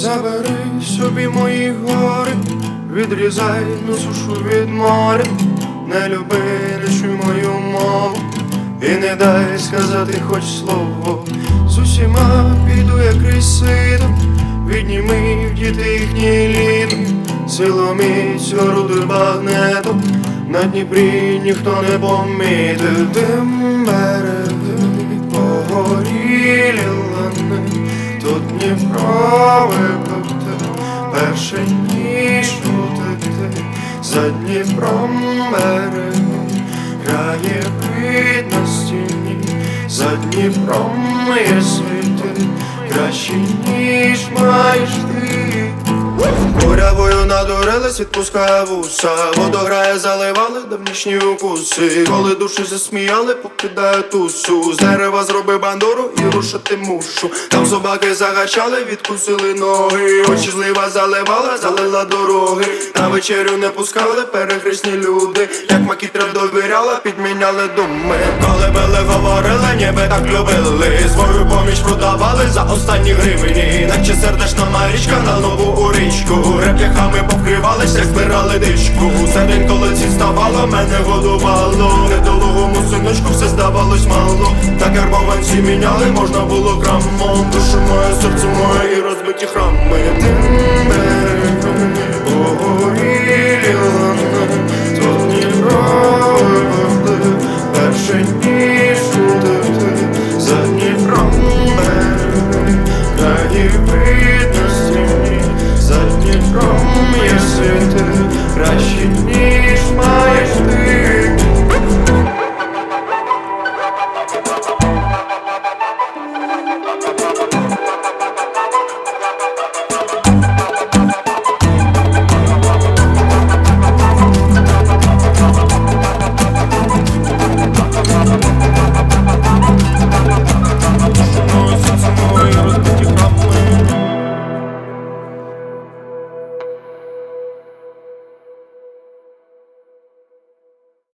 Забери собі мої гори, відрізай на сушу від моря, не люби, не мою мову, і не дай сказати хоч слово. З усіма піду, як крізь сито, відніми в діти їхнє літо, силоміць орудуй багнетом, на Дніпрі ніхто не помітив. Тим береги погорілі лани, Дніпро випити, перше ніж утекти, за Дніпром береги, грає вид на стіні, за Дніпром є світи, краще ніж маєш ти. Курявою відпускає вуса Воду грає, заливали давнішні укуси. Коли душі засміяли, покидає тусу. З дерева зроби бандуру і рушити мушу. Там собаки загачали, відкусили ноги. Очі злива заливала, залила дороги. На вечерю не пускали перехресні люди. Як макітра довіряла, підміняли думи. Коли били, говорили, ніби так любили. Свою поміч продавали за останні гривні. Наче сердечна марічка на нову у річку Реп'яхами покривались, як збирали дичку. Серед коли ці ставало, мене годувало. Недолугому синочку все здавалось мало. Так карбованці міняли, можна було грамом. Душу моє, серце моє і розбиті храми. Тим берегом погорілі лани Тут